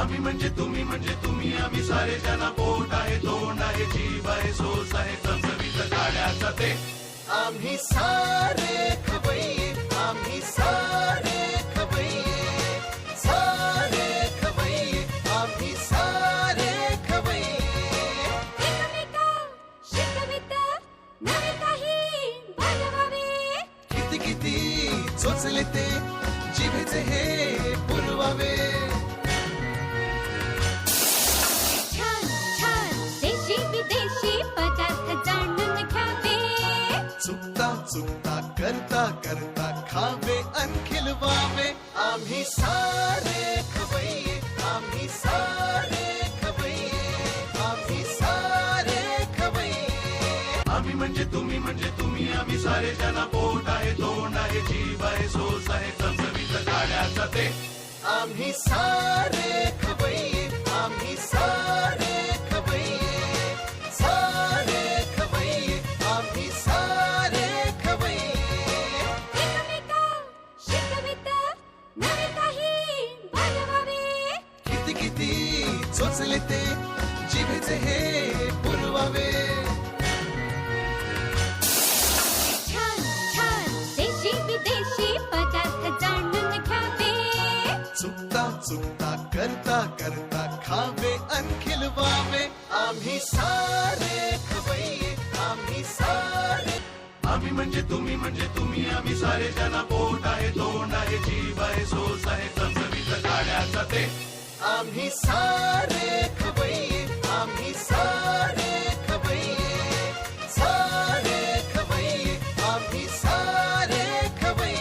आम्ही म्हणजे तुम्ही म्हणजे तुम्ही आम्ही सारे जना पोट आहे तोंड आहे जीव आहे सोस आहे चमचमीत गाड्याचा ते. आम्ही सारे खवैये आम्ही सारे खवैये सारे खवैये आम्ही सारे खवैये. एकमेका शिकवित किती किती चोचले ते जिभेचे हे पुरवावे. चुकता चुकता करता करता खावे अन खिलवावे आम्ही सारे खवैये आम्ही सारे खवैये आम्ही सारे खवैये। आम्ही म्हणजे तुम्ही म्हणजे तुम्ही आम्ही सारे जना पोट आहे तोंड आहे जीव आहे सोस आहे चमचमीत गाड्याचा ते। आम्ही सारे किती किती चोचले ते जिभेचे हे पुरवावे. छान छान देशी विदेशी पदार्थ जाणून घ्यावे. चुकता चुकता करता करता खावे अन खिलवावे आम्ही सारे आम्ही म्हणजे तुम्ही म्हणजे तुम्ही आम्ही सारे त्याला पोट आहे तोंड आहे जीभ आहे सोस आहे चमचमीत गाड्याचा ते. आम्ही सारे खबई आम्ही सारे खबई सारे खबई आम्ही सारे खबई